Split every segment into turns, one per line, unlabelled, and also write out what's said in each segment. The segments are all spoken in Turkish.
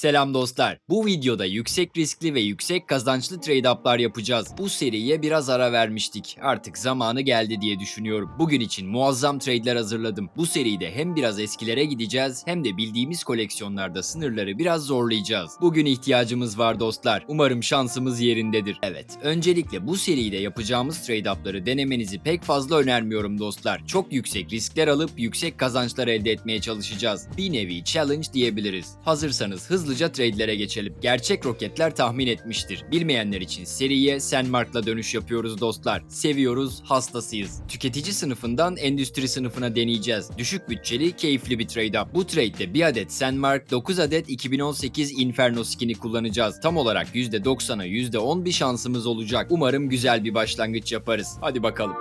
Selam dostlar. Bu videoda yüksek riskli ve yüksek kazançlı trade-up'lar yapacağız. Bu seriye biraz ara vermiştik. Artık zamanı geldi diye düşünüyorum. Bugün için muazzam trade'ler hazırladım. Bu seride hem biraz eskilere gideceğiz hem de bildiğimiz koleksiyonlarda sınırları biraz zorlayacağız. Bugün ihtiyacımız var dostlar. Umarım şansımız yerindedir. Evet, öncelikle bu seride yapacağımız trade-up'ları denemenizi pek fazla önermiyorum dostlar. Çok yüksek riskler alıp yüksek kazançlar elde etmeye çalışacağız. Bir nevi challenge diyebiliriz. Hazırsanız hızlıca trade'lere geçelim. Gerçek roketler tahmin etmiştir. Bilmeyenler için seriye Senmark'la dönüş yapıyoruz dostlar. Seviyoruz, hastasıyız. Tüketici sınıfından endüstri sınıfına deneyeceğiz. Düşük bütçeli, keyifli bir trade up. Bu trade'de bir adet Senmark, 9 adet 2018 Inferno skin'i kullanacağız. Tam olarak %90'a %10 bir şansımız olacak. Umarım güzel bir başlangıç yaparız. Hadi bakalım.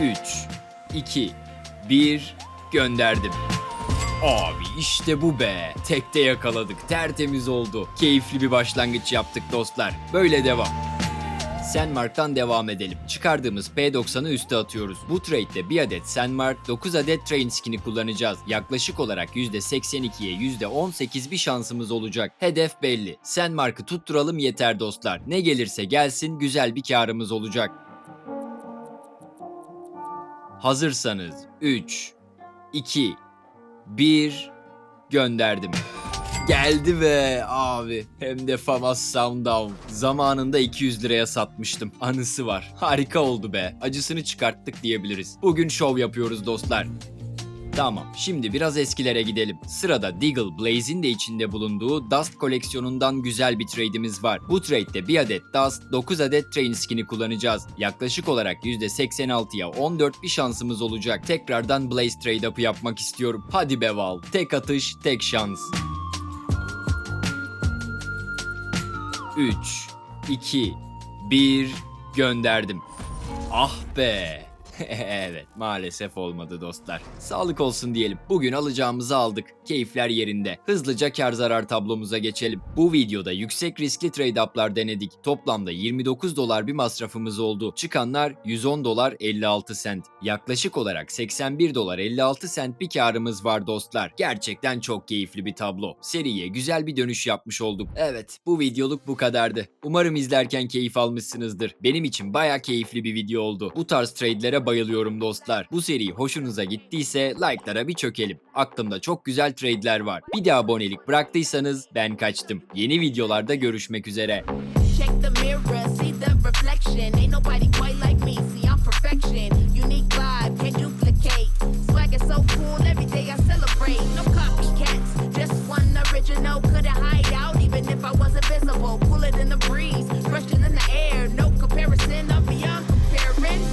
3, 2, 1, gönderdim. Abi işte bu be. Tekte yakaladık. Tertemiz oldu. Keyifli bir başlangıç yaptık dostlar. Böyle devam. Senmark'tan devam edelim. Çıkardığımız P90'ı üste atıyoruz. Bu trade'de bir adet Senmark, 9 adet Train skin'i kullanacağız. Yaklaşık olarak %82'ye %18 bir şansımız olacak. Hedef belli. Senmark'ı tutturalım yeter dostlar. Ne gelirse gelsin güzel bir karımız olacak. Hazırsanız 3, 2, 1 gönderdim. Geldi be abi. Hem de Famas Sounddown. Zamanında 200 liraya satmıştım. Anısı var. Harika oldu be. Acısını çıkarttık diyebiliriz. Bugün şov yapıyoruz dostlar. Tamam, şimdi biraz eskilere gidelim. Sırada Deagle Blaze'in de içinde bulunduğu Dust koleksiyonundan güzel bir trade'imiz var. Bu trade'de bir adet Dust, 9 adet Train skin'i kullanacağız. Yaklaşık olarak %86'ya 14 bir şansımız olacak. Tekrardan Blaze trade up'ı yapmak istiyorum. Hadi be Val, tek atış, tek şans. 3, 2, 1 gönderdim. Ah be. evet maalesef olmadı dostlar. Sağlık olsun diyelim. Bugün alacağımızı aldık. Keyifler yerinde. Hızlıca kar zarar tablomuza geçelim. Bu videoda yüksek riskli trade up'lar denedik. Toplamda 29 dolar bir masrafımız oldu. Çıkanlar 110 dolar 56 sent. Yaklaşık olarak 81 dolar 56 sent bir karımız var dostlar. Gerçekten çok keyifli bir tablo. Seriye güzel bir dönüş yapmış olduk. Evet bu videoluk bu kadardı. Umarım izlerken keyif almışsınızdır. Benim için baya keyifli bir video oldu. Bu tarz trade'lere bayılıyorum dostlar. Bu seri hoşunuza gittiyse like'lara bir çökelim. Aklımda çok güzel trade'ler var. Bir de abonelik bıraktıysanız ben kaçtım. Yeni videolarda görüşmek üzere.
Check the mirror, see the reflection. Ain't nobody quite like me, see I'm perfection. Unique vibe, can't duplicate. Swag is so cool, every day I celebrate.